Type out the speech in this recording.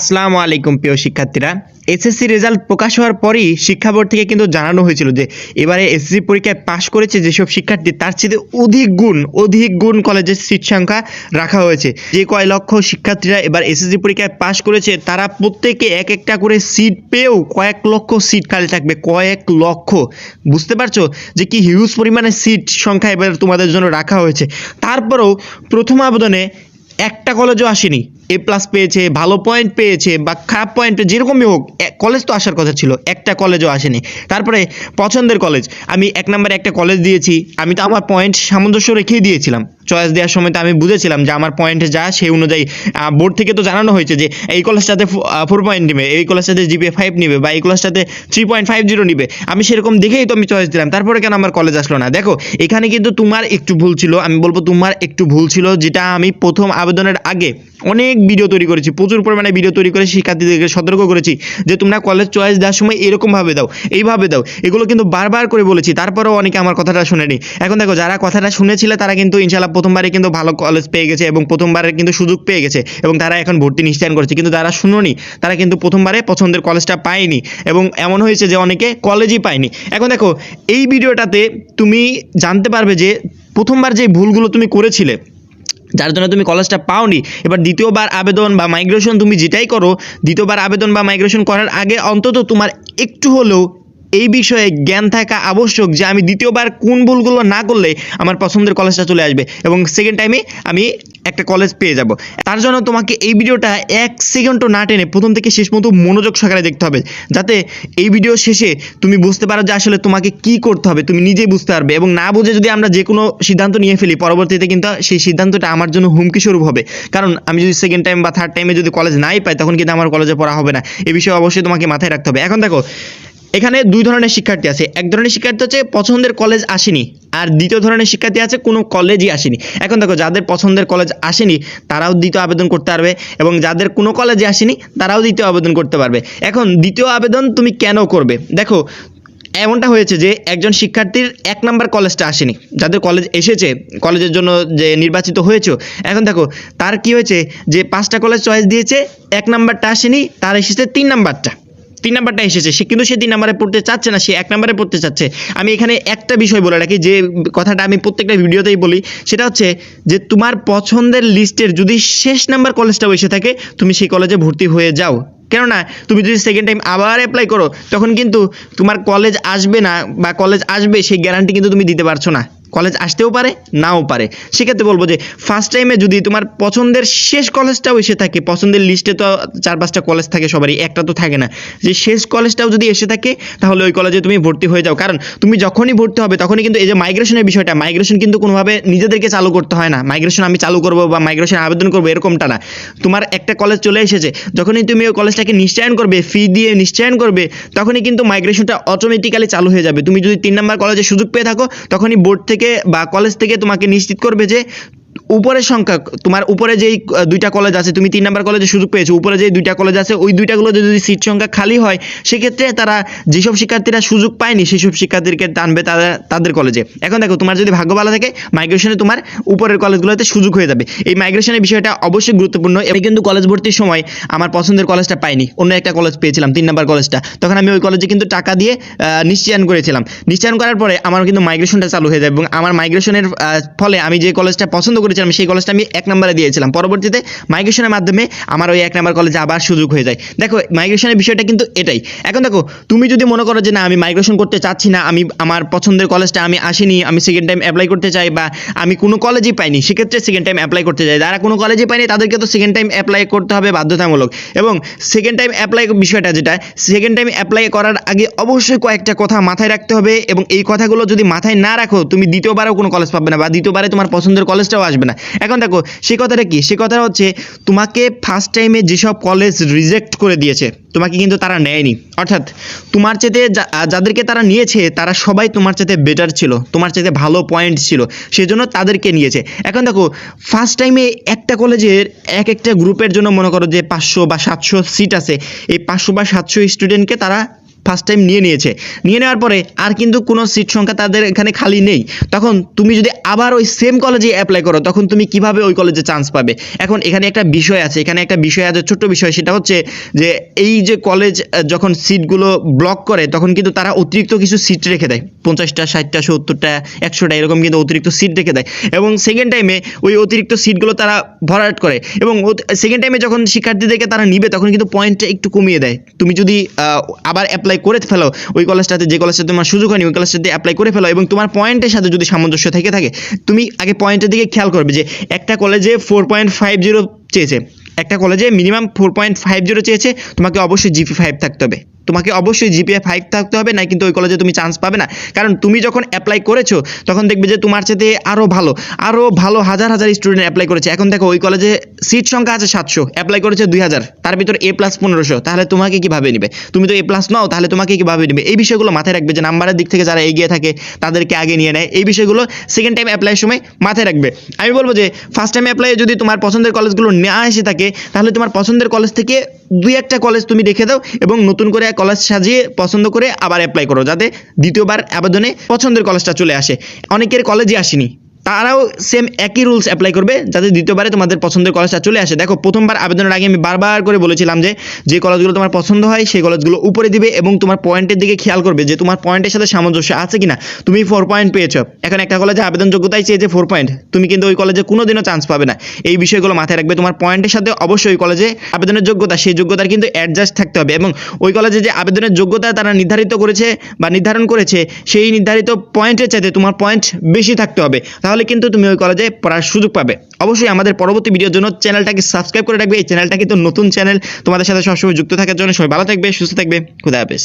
আসসালামু আলাইকুম প্রিয় শিক্ষার্থীরা। এসএসসি রেজাল্ট প্রকাশ হওয়ার পরই শিক্ষা বোর্ড থেকে কিন্তু জানানো হয়েছিল যে, এবারে এসএসসি পরীক্ষায় পাশ করেছে যেসব শিক্ষার্থী, তার চেয়ে অধিক গুণ অধিক গুণ কলেজের সিট সংখ্যা রাখা হয়েছে। যে কয় লক্ষ শিক্ষার্থীরা এবার এসএসসি পরীক্ষায় পাশ করেছে, তারা প্রত্যেকে এক একটা করে সিট পেয়েও কয়েক লক্ষ সিট খালি থাকবে, কয়েক লক্ষ। বুঝতে পারছ যে কি হিউজ পরিমাণে সিট সংখ্যা এবার তোমাদের জন্য রাখা হয়েছে। তারপরেও প্রথম আবেদনে একটা কলেজও আসেনি। এ প্লাস পেয়েছে, ভালো পয়েন্ট পেয়েছে বা খারাপ পয়েন্ট যেরকমই হোক কলেজ তো আসার কথা ছিল, একটা কলেজও আসেনি। তারপরে পছন্দের কলেজ আমি এক নম্বরে একটা কলেজ দিয়েছি, আমি তো আমার পয়েন্ট সামঞ্জস্য রেখেই দিয়েছিলাম। চয়েস দেওয়ার সময় তো আমি বুঝেছিলাম যে আমার পয়েন্টে যা সেই অনুযায়ী বোর্ড থেকে তো জানানো হয়েছে যে এই কলেজটাতে ফোর পয়েন্ট নেবে, এই কলেজটাতে জিপিএ ফাইভ নেবে বা এই কলেজটাতে থ্রি পয়েন্ট ফাইভ জিরো নেবে। আমি সেরকম দেখেই তো আমি চয়েস দিলাম। তারপরে কেন আমার কলেজ আসলো না? দেখো, এখানে কিন্তু তোমার একটু ভুল ছিল, আমি বলব তোমার একটু ভুল ছিল, যেটা আমি প্রথম আবেদনের আগে অনেক ভিডিও তৈরি করেছি, প্রচুর পরিমাণে ভিডিও তৈরি করে শিক্ষার্থীদেরকে সতর্ক করেছি যে তোমরা কলেজ চয়েস দেওয়ার সময় এরকমভাবে দাও, এইভাবে দাও। এগুলো কিন্তু বারবার করে বলেছি, তারপরেও অনেকে আমার কথাটা শুনেনি। এখন দেখো, যারা কথাটা শুনেছিলে তারা কিন্তু ইনশাল্লাহ প্রথমবারে কিন্তু ভালো কলেজ পেয়ে গেছে এবং প্রথমবারের কিন্তু সুযোগ পেয়ে গেছে এবং তারা এখন ভর্তি নিশ্চয়ন করেছে। কিন্তু যারা শুনোনি, তারা কিন্তু প্রথমবারে পছন্দের কলেজটা পায়নি এবং এমন হয়েছে যে অনেকে কলেজই পায়নি। এখন দেখো, এই ভিডিওটাতে তুমি জানতে পারবে যে প্রথমবার যে ভুলগুলো তুমি করেছিলে, যার জন্য তুমি কলেজটা পাওনি, এবার দ্বিতীয়বার আবেদন বা মাইগ্রেশন তুমি যেটাই করো, দ্বিতীয়বার আবেদন বা মাইগ্রেশন করার আগে অন্তত তোমার একটু হলেও এই বিষয়ে জ্ঞান থাকা আবশ্যক যে আমি দ্বিতীয়বার কোন ভুলগুলো না করলে আমার পছন্দের কলেজটা চলে আসবে এবং সেকেন্ড টাইমে আমি একটা কলেজ পেয়ে যাব। তার জন্য তোমাকে এই ভিডিওটা এক সেকেন্ডও না টেনে প্রথম থেকে শেষ মতো মনোযোগ সহকারে দেখতে হবে, যাতে এই ভিডিও শেষে তুমি বুঝতে পারো যে আসলে তোমাকে কি করতে হবে, তুমি নিজেই বুঝতে পারবে এবং না বুঝে যদি আমরা যে কোনো সিদ্ধান্ত নিয়ে ফেলি, পরবর্তীতে কিন্তু সেই সিদ্ধান্তটা আমার জন্য হুমকি স্বরূপ হবে। কারণ আমি যদি সেকেন্ড টাইম বা থার্ড টাইমে যদি কলেজ নাই পাই, তখন কিন্তু আমার কলেজে পড়া হবে না। এই বিষয়ে অবশ্যই তোমাকে মাথায় রাখতে হবে। এখন দেখো এখানে দুই ধরনের শিক্ষার্থী আছে। এক ধরনের শিক্ষার্থী হচ্ছে পছন্দের কলেজ আসেনি, আর দ্বিতীয় ধরনের শিক্ষার্থী আছে কোনো কলেজই আসেনি। এখন দেখো, যাদের পছন্দের কলেজ আসেনি, তারাও দ্বিতীয় আবেদন করতে পারবে, এবং যাদের কোনো কলেজে আসেনি, তারাও দ্বিতীয় আবেদন করতে পারবে। এখন দ্বিতীয় আবেদন তুমি কেন করবে? দেখো, এমনটা হয়েছে যে একজন শিক্ষার্থীর এক নাম্বার কলেজটা আসেনি। যাদের কলেজ এসেছে কলেজের জন্য যে নির্বাচিত হয়েছে, এখন দেখো, তার কি হয়েছে যে পাঁচটা কলেজ চয়েস দিয়েছে, এক নাম্বারটা আসেনি, তার এসেছে তিন নাম্বারটা। তিন নাম্বারটা এসেছে। সে কিন্তু সে তিন নাম্বারে পড়তে চাচ্ছে না, সে এক নাম্বারে পড়তে চাচ্ছে। আমি এখানে একটা বিষয় বলে রাখি, যে কথাটা আমি প্রত্যেকটা ভিডিওতেই বলি, সেটা হচ্ছে যে তোমার পছন্দের লিস্টের যদি শেষ নাম্বার কলেজটাও এসে থাকে, তুমি সেই কলেজে ভর্তি হয়ে যাও। কেননা, তুমি যদি সেকেন্ড টাইম আবার অ্যাপ্লাই করো, তখন কিন্তু তোমার কলেজ আসবে না বা কলেজ আসবে, সেই গ্যারান্টি কিন্তু তুমি দিতে পারছ না। কলেজ আসতেও পারে, নাও পারে। সেক্ষেত্রে বলব যে ফার্স্ট টাইমে যদি তোমার পছন্দের শেষ কলেজটাও এসে থাকে, পছন্দের লিস্টে তো চার পাঁচটা কলেজ থাকে সবারই, একটা তো থাকে না। যে শেষ কলেজটাও যদি এসে থাকে, তাহলে ওই কলেজে তুমি ভর্তি হয়ে যাও। কারণ তুমি যখনই ভর্তি হবে, তখনই কিন্তু এই যে মাইগ্রেশনের বিষয়টা মাইগ্রেশন কিন্তু কোনোভাবে নিজেদেরকে চালু করতে হয় না। মাইগ্রেশন আমি চালু করব বা মাইগ্রেশন আবেদন করব, এরকমটা না। তোমার একটা কলেজ চলে এসেছে, যখনই তুমি ওই কলেজটাকে নিশ্চয়ন করবে ফি দিয়ে নিশ্চয়ন করবে, তখনই কিন্তু মাইগ্রেশনটা অটোমেটিক্যালি চালু হয়ে যাবে। তুমি যদি তিন নম্বর কলেজে সুযোগ পেয়ে থাকো, তখনই বোর্ড থেকে বা কলেজ থেকে তোমাকে নিশ্চিত করবে যে উপরের সংখ্যা, তোমার উপরে যেই দুইটা কলেজ আছে, তুমি তিন নাম্বার কলেজে সুযোগ পেয়েছ, উপরে যেই দুইটা কলেজ আছে, ওই দুইটাগুলোতে যদি সিট সংখ্যা খালি হয়, সেক্ষেত্রে তারা যেসব শিক্ষার্থীরা সুযোগ পায়নি, সেসব শিক্ষার্থীকে টানবে তারা, তাদের কলেজে এখন দেখো, তোমার যদি ভাগ্য ভালো থাকে মাইগ্রেশনে তোমার উপরের কলেজগুলোতে সুযোগ হয়ে যাবে। এই মাইগ্রেশনের বিষয়টা অবশ্যই গুরুত্বপূর্ণ আমি কিন্তু কলেজ ভর্তির সময় আমার পছন্দের কলেজটা পাইনি, অন্য একটা কলেজ পেয়েছিলাম, তিন নাম্বার কলেজটা তখন আমি ওই কলেজে কিন্তু টাকা দিয়ে নিশ্চয়ন করেছিলাম। নিশ্চয়ন করার পরে আমার কিন্তু মাইগ্রেশনটা চালু হয়ে যায় এবং আমার মাইগ্রেশনের ফলে আমি যে কলেজটা পছন্দ করেছিলাম সেই কলেজটা আমি এক নম্বরে দিয়েছিলাম। পরবর্তীতে মাইগ্রেশনের মাধ্যমে আমার ওই এক নম্বর কলেজে আবার সুযোগ হয়ে যায়। দেখো মাইগ্রেশনের বিষয়টা কিন্তু এটাই। এখন দেখো, তুমি যদি মনে করো যে না, আমি মাইগ্রেশন করতে চাচ্ছি না, আমি, আমার পছন্দের কলেজটা আমি আসিনি, আমি সেকেন্ড টাইম অ্যাপ্লাই করতে চাই বা আমি কোনো কলেজই পাইনি, সেক্ষেত্রে সেকেন্ড টাইম অ্যাপ্লাই করতে চাই। যারা কোনো কলেজে পাইনি তাদেরকে তো সেকেন্ড টাইম অ্যাপ্লাই করতে হবে বাধ্যতামূলক। এবং সেকেন্ড টাইম অ্যাপ্লাই বিষয়টা যেটা সেকেন্ড টাইম অ্যাপ্লাই করার আগে অবশ্যই কয়েকটা কথা মাথায় রাখতে হবে এবং এই কথাগুলো যদি মাথায় না রাখো, তুমি দ্বিতীয়বারও কোনো কলেজ পাবে না বা দ্বিতীয়বারে তোমার পছন্দের কলেজটাও আসবে না। এখন দেখো, সে কথাটা কি? সে কথাটা হচ্ছে, তোমাকে ফার্স্ট টাইমে যেসব কলেজ রিজেক্ট করে দিয়েছে, তোমাকে কিন্তু তারা নেয়নি। অর্থাৎ, তোমার চেতে যাদেরকে তারা নিয়েছে, তারা সবাই তোমার চেতে বেটার ছিল, তোমার চেতে ভালো পয়েন্ট ছিল, সেজন্য তাদেরকে নিয়েছে। এখন দেখো ফার্স্ট টাইমে একটা কলেজের এক একটা গ্রুপের জন্য মনে করো যে পাঁচশো বা সাতশো সিট আছে, এই পাঁচশো বা সাতশো স্টুডেন্টকে তারা ফার্স্ট টাইম নিয়ে নিয়েছে। নিয়ে নেওয়ার পরে আর কিন্তু কোনো সিট সংখ্যা তাদের এখানে খালি নেই। তখন তুমি যদি আবার ওই সেম কলেজে অ্যাপ্লাই করো, তখন তুমি কীভাবে ওই কলেজে চান্স পাবে? এখন এখানে একটা বিষয় আছে, এখানে একটা বিষয় আছে, ছোট্ট বিষয়, সেটা হচ্ছে যে এই যে কলেজ যখন সিটগুলো ব্লক করে, তখন কিন্তু তারা অতিরিক্ত কিছু সিট রেখে দেয়। পঞ্চাশটা, ষাটটা, সত্তরটা, একশোটা, এরকম কিন্তু অতিরিক্ত সিট রেখে দেয়। এবং সেকেন্ড টাইমে ওই অতিরিক্ত সিটগুলো তারা ভরাট করে। এবং সেকেন্ড টাইমে যখন শিক্ষার্থীদেরকে তারা নিবে, তখন কিন্তু পয়েন্টটা একটু কমিয়ে দেয়। তুমি যদি আবার অ্যাপ্লাই করে ফেলো, ওই কলেজটাতে যে কলেজটা তোমার সুযোগ হয়নি, ওই কলেজটাতে অ্যাপ্লাই করে ফেলো এবং তোমার পয়েন্টের সাথে যদি সামঞ্জস্য থেকে থাকে, তুমি আগে পয়েন্টের দিকে খেয়াল করবে যে একটা কলেজে ফোর পয়েন্ট ফাইভ জিরো চেয়েছে, একটা কলেজে minimum four point five zero চেয়েছে, তোমাকে অবশ্যই জিপি ফাইভ থাকতে হবে। তোমাকে অবশ্যই জিপিএ ফাইভ থাকতে হবে, না কিন্তু ওই কলেজে তুমি চান্স পাবে না। কারণ তুমি যখন অ্যাপ্লাই করেছ, তখন দেখবে যে তোমার সাথে আরও ভালো আরও ভালো হাজার হাজার স্টুডেন্ট অ্যাপ্লাই করেছে। এখন দেখো, ওই কলেজে সিট সংখ্যা আছে সাতশো অ্যাপ্লাই করেছে দুই হাজার, তার ভিতর এ প্লাস পনেরোশো, তাহলে তোমাকে কীভাবে নিবে? তুমি তো এ প্লাস নাও, তাহলে তোমাকে কীভাবে নেবে? এই বিষয়গুলো মাথায় রাখবে যে নাম্বারের দিক থেকে যারা এগিয়ে থাকে, তাদেরকে আগে নিয়ে নেয়। এই বিষয়গুলো সেকেন্ড টাইম অ্যাপ্লাইয়ের সময় মাথায় রাখবে। আমি বলব যে ফার্স্ট টাইম অ্যাপ্লাই যদি তোমার পছন্দের কলেজগুলো না এসে থাকে, তাহলে তোমার পছন্দের কলেজ থেকে দুই একটা কলেজ তুমি রেখে দাও এবং নতুন করে কলেজ সাজিয়ে পছন্দ করে আবার অ্যাপ্লাই করো, যাতে দ্বিতীয়বার আবেদনে পছন্দের কলেজটা চলে আসে। অনেকের কলেজই আসেনি। তারাও সেম একই রুলস অ্যাপ্লাই করবে যাতে দ্বিতীয়বারে তোমাদের পছন্দের কলেজটা চলে আসে। দেখো, প্রথমবার আবেদনের আগে আমি বারবার করে বলেছিলাম যে যে কলেজগুলো তোমার পছন্দ হয়, সেই কলেজগুলো উপরে দিবে এবং তোমার পয়েন্টের দিকে খেয়াল করবে যে তোমার পয়েন্টের সাথে সামঞ্জস্য আছে কিনা। তুমি ফোর পয়েন্ট পেয়েছ। এখন একটা কলেজে আবেদন যোগ্যতাই চেয়েছে ফোর পয়েন্ট তুমি কিন্তু ওই কলেজে কোনোদিনও চান্স পাবে না। এই বিষয়গুলো মাথায় রাখবে। তোমার পয়েন্টের সাথে অবশ্যই ওই কলেজে আবেদনের যোগ্যতা, সেই যোগ্যতার কিন্তু অ্যাডজাস্ট থাকতে হবে এবং ওই কলেজে যে আবেদনের যোগ্যতা তারা নির্ধারিত করেছে বা নির্ধারণ করেছে, সেই নির্ধারিত পয়েন্টের চাইতে তোমার পয়েন্ট বেশি থাকতে হবে। তাহলে কিন্তু তুমি ওই কলেজে পড়ার সুযোগ পাবে। অবশ্যই আমাদের পরবর্তী ভিডিওর জন্য চ্যানেলটাকে সাবস্ক্রাইব করে রাখবে। এই চ্যানেলটা কিন্তু নতুন চ্যানেল তোমাদের সাথে সবসময় যুক্ত থাকার জন্য সবাই ভালো থাকবে, সুস্থ থাকবে। খুদা হাফেজ।